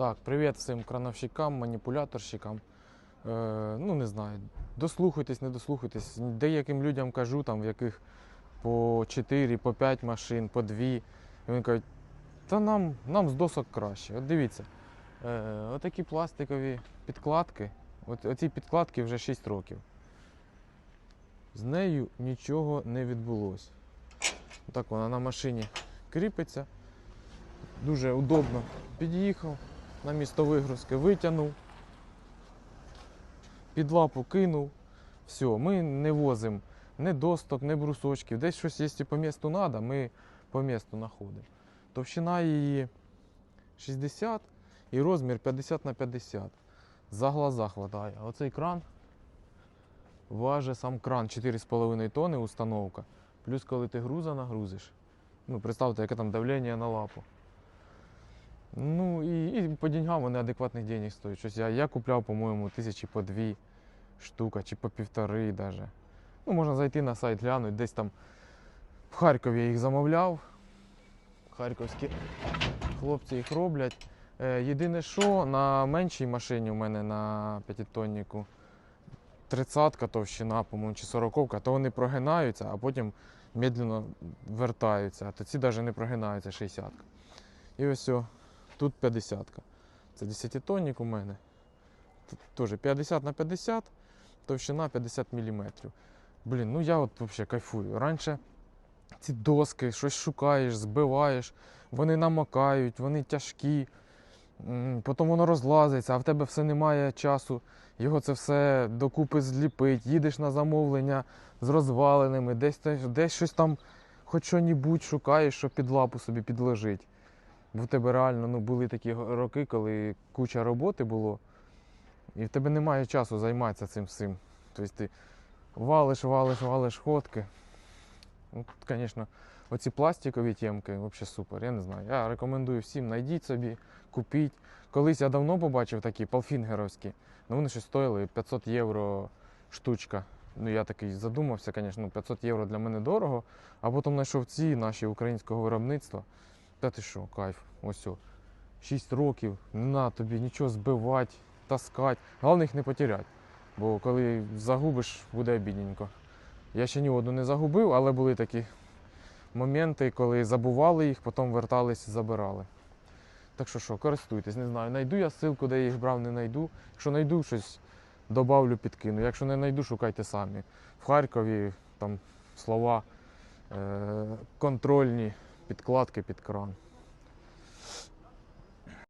Так, привіт всім крановщикам, маніпуляторщикам. Е, ну, не знаю, дослухайтесь, не дослухайтесь. Деяким людям кажу, там, в яких по 4, по 5 машин, по 2. І вони кажуть, та нам, нам з досок краще. От дивіться, е, отакі пластикові підкладки, от, оці підкладки вже 6 років. З нею нічого не відбулося. Так вона на машині кріпиться. Дуже удобно. Під'їхав на місто вигрузки, витягнув, під лапу кинув. Все, ми не возимо ні досток, ні брусочків. Десь щось, якщо по місту треба, ми по місту знаходимо. Товщина її 60 і розмір 50 на 50. За глаза хватає. Оцей кран важить сам кран 4,5 тонни установка. Плюс коли ти груза нагрузиш. Ну, представте, яке там давлення на лапу. Ну і, і по деньгам вони адекватних денег стоять. Щось я, я купляв, по-моєму, тисячі по дві штука чи по півтори даже. Ну, можна зайти на сайт, глянути, десь там в Харкові я їх замовляв. Харківські хлопці їх роблять. Е, єдине, що на меншій машині у мене на п'ятитоннику 30-ка товщина, по-моєму, чи 40-ка, то вони прогинаються, а потім медленно вертаються. А то ці навіть не прогинаються 60-ка. І ось о, тут 50-ка. Це 10-тонник у мене. Тут теж 50 на 50, товщина 50 мм. Блін, ну я от взагалі кайфую. Раніше ці доски, щось шукаєш, збиваєш, вони намокають, вони тяжкі, потім воно розлазиться, а в тебе все немає часу. Його це все докупи зліпить, їдеш на замовлення з розваленими, десь, десь щось там хоч що-небудь шукаєш, що під лапу собі підложить. Бо в тебе реально ну, були такі роки, коли куча роботи було, і в тебе немає часу займатися цим всім. Тобто ти валиш, валиш, валиш ходки. Ну, звісно, оці пластикові тємки взагалі супер. Я не знаю. Я рекомендую всім, знайдіть собі, купіть. Колись я давно побачив такі палфінгеровські, ну вони щось стоїли 500 євро штучка. Ну я такий задумався, звісно, ну, 500 євро для мене дорого, а потім знайшов ці наші українського виробництва. Та ти що, кайф, ось о. 6 років, не на тобі нічого збивати, таскати. Головне їх не потеряти. Бо коли загубиш, буде обідненько. Я ще ні одну не загубив, але були такі моменти, коли забували їх, потім вертались і забирали. Так що що, користуйтесь, не знаю. Найду я ссылку, де я їх брав, не найду. Якщо знайду щось, добавлю, підкину. Якщо не знайду, шукайте самі. В Харкові там слова е- контрольні підкладки під кран.